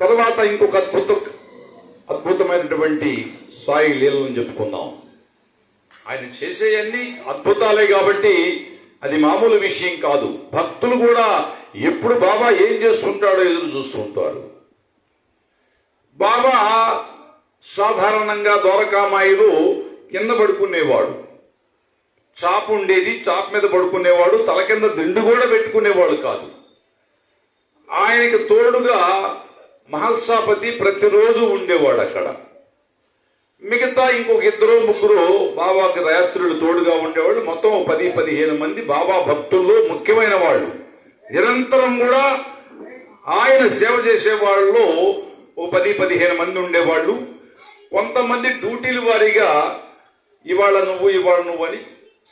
తర్వాత ఇంకొక అద్భుత అద్భుతమైనటువంటి సాయి లీలను చెప్పుకుందాం. ఆయన చేసేయన్నీ అద్భుతాలే కాబట్టి అది మామూలు విషయం కాదు. భక్తులు కూడా ఎప్పుడు బాబా ఏం చేస్తుంటాడో ఎదురు చూస్తుంటారు. బాబా సాధారణంగా దొరకామాయిలు కింద పడుకునేవాడు. చాప్ ఉండేది చాప మీద పడుకునేవాడు తల కింద దిండు కూడా పెట్టుకునేవాడు కాదు. ఆయనకి తోడుగా మహల్సాపతి ప్రతిరోజు ఉండేవాడు అక్కడ. మిగతా ఇంకొక ఇద్దరు ముగ్గురు బాబాకి రాత్రులు తోడుగా ఉండేవాళ్ళు. మొత్తం పది పదిహేను మంది బాబా భక్తుల్లో ముఖ్యమైన వాళ్ళు. నిరంతరం కూడా ఆయన సేవ చేసే వాళ్ళలో ఓ పది పదిహేను మంది ఉండేవాళ్ళు. కొంతమంది డ్యూటీల వారీగా ఇవాళ నువ్వు ఇవాళ నువ్వు అని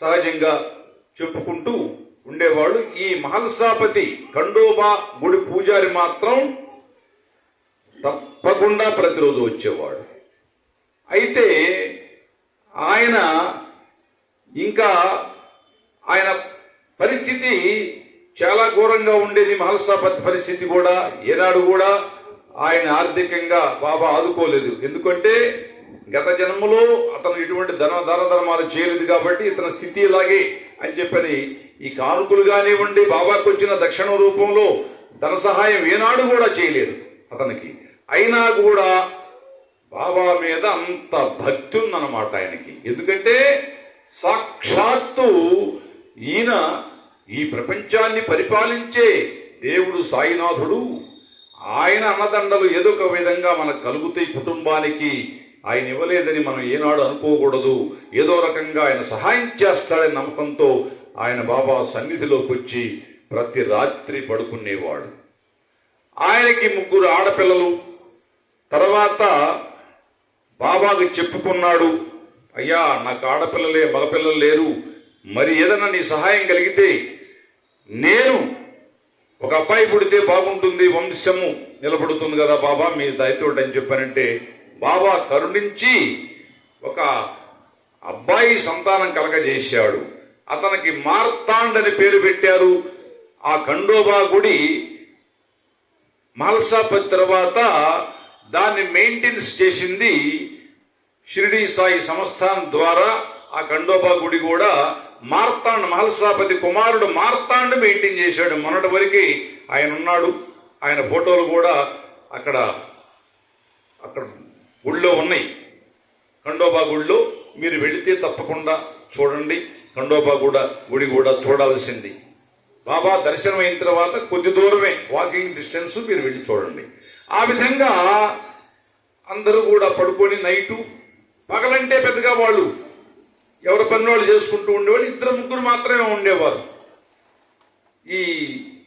సహజంగా చెప్పుకుంటూ ఉండేవాడు ఈ మహల్సాపతి ఖండోబా గుడి పూజారి మాత్రం తప్పకుండా ప్రతిరోజు వచ్చేవాడు. అయితే ఆయన ఇంకా ఆయన పరిస్థితి చాలా ఘోరంగా ఉండేది. మహల్సాపతి పరిస్థితి కూడా ఏనాడు కూడా ఆయన ఆర్థికంగా బాబా ఆదుకోలేదు. ఎందుకంటే గత జన్మలో అతను ఎటువంటి ధన ధన ధర్మాలు చేయలేదు కాబట్టి ఇతని స్థితి ఇలాగే అని చెప్పని ఈ కానుకలు కానివ్వండి బాబాకు వచ్చిన దక్షిణ రూపంలో ధన సహాయం ఏనాడు కూడా చేయలేదు అతనికి. అయినా కూడా బాబా మీద అంత భక్తి ఉందన్నమాట ఆయనకి. ఎందుకంటే సాక్షాత్తు ఈయన ఈ ప్రపంచాన్ని పరిపాలించే దేవుడు సాయినాథుడు. ఆయన అన్నదండలు ఏదో ఒక విధంగా మనకు కలుగుతాయి కుటుంబానికి. ఆయన ఇవ్వలేదని మనం ఏనాడు అనుకోకూడదు. ఏదో రకంగా ఆయన సహాయం చేస్తాడని నమ్మకంతో ఆయన బాబా సన్నిధిలోకి వచ్చి ప్రతి రాత్రి పడుకునేవాడు. ఆయనకి ముగ్గురు ఆడపిల్లలు తర్వాత బాబాకు చెప్పుకున్నాడు అయ్యా నాకు ఆడపిల్లలే మగపిల్లలు లేరు. మరి ఏదైనా నీ సహాయం కలిగితే నేను ఒక అబ్బాయి పుడితే బాగుంటుంది వంశము నిలబడుతుంది కదా బాబా మీ దయతోటి అని చెప్పానంటే బాబా కరుణించి ఒక అబ్బాయి సంతానం కలగజేశాడు. అతనికి మార్తాండ్ అని పేరు పెట్టారు. ఆ ఖండోబా గుడి మహల్సాపతి తర్వాత దాన్ని మెయింటెన్స్ చేసింది షిరిడి సాయి సంస్థాన్ ద్వారా ఆ ఖండోబా గుడి కూడా మార్తాండ్ మహల్సాపతి కుమారుడు మార్తాండ్ మెయింటైన్ చేశాడు. మొన్నటి వరకు ఆయన ఉన్నాడు. ఆయన ఫోటోలు కూడా అక్కడ అక్కడ గుళ్ళో ఉన్నాయి. ఖండోబా గుళ్ళో మీరు వెళితే తప్పకుండా చూడండి. ఖండోబా కూడా గుడి కూడా చూడాల్సింది. బాబా దర్శనం అయిన తర్వాత కొద్ది దూరమే వాకింగ్ డిస్టెన్స్ మీరు వెళ్ళి చూడండి. ఆ విధంగా అందరూ కూడా పడుకొని నైటు పగలంటే పెద్దగా వాళ్ళు ఎవరి పని వాళ్ళు చేసుకుంటూ ఉండేవాళ్ళు ఇద్దరు ముగ్గురు మాత్రమే ఉండేవారు. ఈ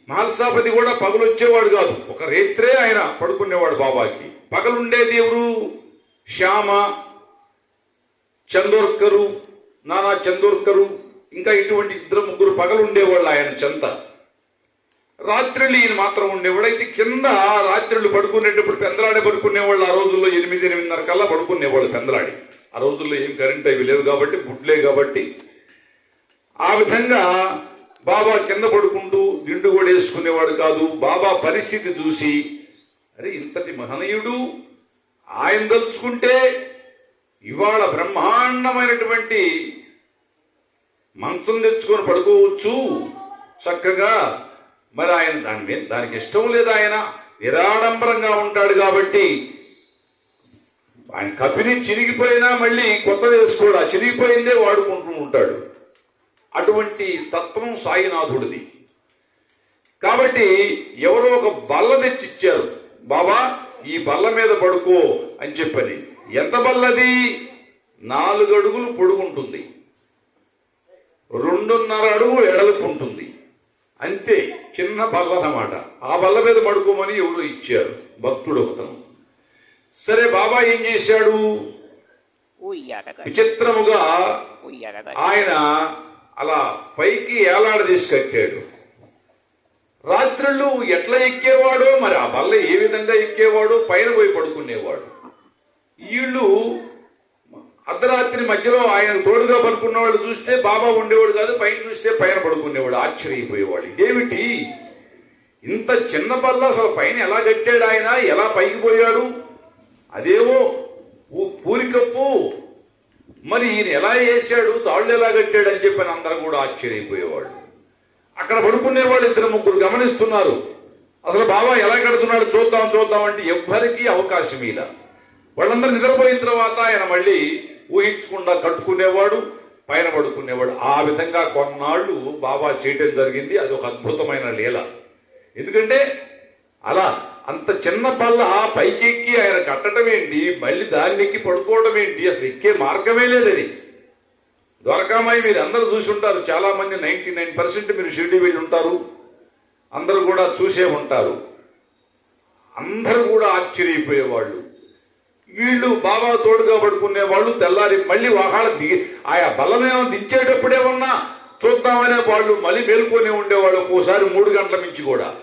మహల్సాపతి కూడా పగలొచ్చేవాడు కాదు ఒక రేత్రే ఆయన పడుకునేవాడు బాబాకి. పగలుండేది ఎవరు శ్యామ చందోర్కరు నానా చందోర్కరు ఇంకా ఇటువంటి ఇద్దరు ముగ్గురు పగలు ఉండేవాళ్ళు ఆయన చెంత. రాత్రులు ఈయన మాత్రం ఉండేవాడు అయితే కింద రాత్రులు పడుకునేటప్పుడు పెందలాడే పడుకునేవాళ్ళు ఆ రోజుల్లో ఎనిమిది ఎనిమిదిన్నర కల్లా పడుకునేవాళ్ళు పెందలాడి. ఆ రోజుల్లో ఏం కరెంట్ అవి లేవు కాబట్టి గుడ్లే కాబట్టి. ఆ విధంగా బాబా కింద పడుకుంటూ దిండు కూడా వేసుకునేవాడు కాదు. బాబా పరిస్థితి చూసి అరే ఇంతటి మహనీయుడు ఆయన తలుచుకుంటే ఇవాళ బ్రహ్మాండమైనటువంటి మంచం తెచ్చుకొని పడుకోవచ్చు. చక్కగా మరి ఆయన దాని మీద దానికి ఇష్టం లేదు ఆయన. నిరాడంబరంగా ఉంటాడు కాబట్టి ఆయన కపిని చిరిగిపోయినా మళ్ళీ కొత్తది వేసుకోడు. ఆ చిరిగిపోయిందే వాడుకుంటూ ఉంటాడు. అటువంటి తత్వం సాయినాథుడిది. కాబట్టి ఎవరో ఒక బల్ల తెచ్చిచ్చారు. బాబా ఈ బల్ల మీద పడుకో అని చెప్పని. ఎంత బల్లది? నాలుగు అడుగులు పొడుగుంటుంది. రెండున్నర అడుగు ఎడలుపు ఉంటుంది. అంతే చిన్న బల్ల అన్నమాట. ఆ బల్ల మీద పడుకోమని ఎవరో ఇచ్చారు. భక్తుడు ఒకతను. సరే బాబా ఏం చేశాడు? విచిత్రముగా ఆయన అలా పైకి ఏలాడదీసి కట్టాడు. రాత్రుళ్ళు ఎట్లా ఎక్కేవాడో మరి ఆ బల్ల ఏ విధంగా ఎక్కేవాడో పైన పోయి పడుకునేవాడు. వీళ్ళు అర్ధరాత్రి మధ్యలో ఆయన తోడుగా పడుకున్న వాళ్ళు చూస్తే బాబా ఉండేవాడు కాదు పైన చూస్తే పైన పడుకునేవాడు. ఆశ్చర్యపోయేవాడు ఇదేమిటి? ఇంత చిన్న బల్ల అసలు పైన ఎలా కట్టాడు ఆయన? ఎలా పైకి పోయాడు? అదేమో పూ- పూరికప్పు. మరి ఈయన ఎలా వేసాడు? తాళ్ళు ఎలా కట్టాడు అని చెప్పి అందరూ కూడా ఆశ్చర్యపోయేవాళ్ళు. అక్కడ పడుకునేవాళ్ళు ఇద్దరు ముగ్గురు గమనిస్తున్నారు. అసలు బాబా ఎలా కడుతున్నాడు? చూద్దాం చూద్దాం అంటే ఎవ్వరికీ అవకాశం ఇలా వాళ్ళందరూ నిద్రపోయిన తర్వాత ఆయన మళ్ళీ ఊహించకుండా కట్టుకునేవాడు పైన పడుకునేవాడు. ఆ విధంగా కొన్నాళ్ళు బాబా చేయటం జరిగింది. అది ఒక అద్భుతమైన లీల. ఎందుకంటే అలా అంత చిన్న పల్ల పైకెక్కి ఆయన కట్టడం ఏంటి? మళ్ళీ దాన్ని ఎక్కి పడుకోవడం ఏంటి? అసలు ఎక్కే మార్గమే లేదని ద్వారకామాయి మీరు అందరూ చూసి ఉంటారు. చాలా మంది నైన్టీ నైన్ పర్సెంట్ మీరు షిరిడి వెళ్ళి ఉంటారు. అందరూ కూడా చూసే ఉంటారు. అందరూ కూడా ఆశ్చర్యపోయేవాళ్ళు. వీళ్ళు బాబా తోడుగా పడుకునే వాళ్ళు తెల్లారి మళ్ళీ వాహాల దిగి ఆయా బలమేమో దించేటప్పుడేమన్నా చూద్దామనే వాళ్ళు మళ్ళీ మేల్కొనే ఉండేవాళ్ళు ఒక్కోసారి మూడు గంటల నుంచి కూడా.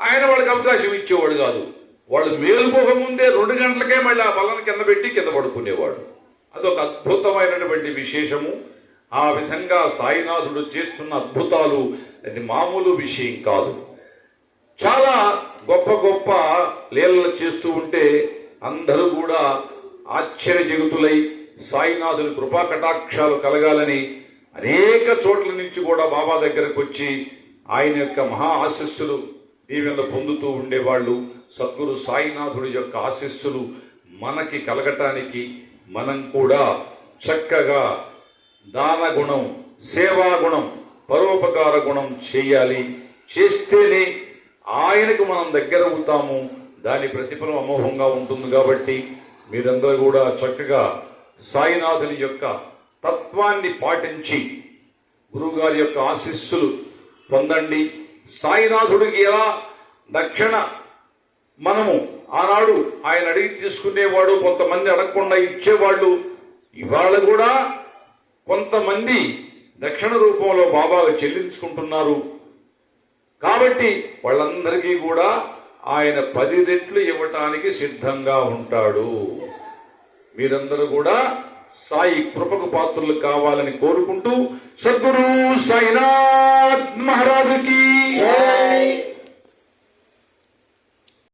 ఆయన వాళ్ళకి అవకాశం ఇచ్చేవాడు కాదు. వాళ్ళు మేలుకోక ముందే రెండు గంటలకే మళ్ళీ ఆ బలం కింద పెట్టి కింద పడుకునేవాడు. అదొక అద్భుతమైనటువంటి విశేషము. ఆ విధంగా సాయినాథుడు చేస్తున్న అద్భుతాలు అది మామూలు విషయం కాదు. చాలా గొప్ప గొప్ప లీలలు చేస్తూ ఉంటే అందరూ కూడా ఆశ్చర్యజగుతులై సాయినాథుని కృపా కటాక్షాలు కలగాలని అనేక చోట్ల నుంచి కూడా బాబా దగ్గరకు వచ్చి ఆయన యొక్క మహా ఆశస్సులు దీవెనలు పొందుతూ ఉండేవాళ్ళు. సద్గురు సాయినాథుడి యొక్క ఆశస్సులు మనకి కలగటానికి మనం కూడా చక్కగా దాన గుణం సేవా గుణం పరోపకార గుణం చేయాలి. చేస్తేనే ఆయనకు మనం దగ్గర అవుతాము దాని ప్రతిఫలం అమోఘంగా ఉంటుంది కాబట్టి మీరందరూ కూడా చక్కగా సాయినాథుని యొక్క తత్వాన్ని పాటించి గురువుగారి యొక్క ఆశీస్సులు పొందండి. సాయినాథుడికి ఎలా? దక్షిణ మనము ఆనాడు ఆయన అడిగి తీసుకునేవాడు కొంతమంది అడగకుండా ఇచ్చేవాళ్ళు. ఇవాళ కూడా కొంతమంది దక్షిణ రూపంలో బాబాగా చెల్లించుకుంటున్నారు. కాబట్టి వాళ్ళందరికీ కూడా ఆయన పది రెట్లు ఇవ్వటానికి సిద్ధంగా ఉంటాడు. మీరందరూ కూడా సాయి కృపకు పాత్రలు కావాలని కోరుకుంటూ సద్గురు సాయినాథ్ మహారాజుకి.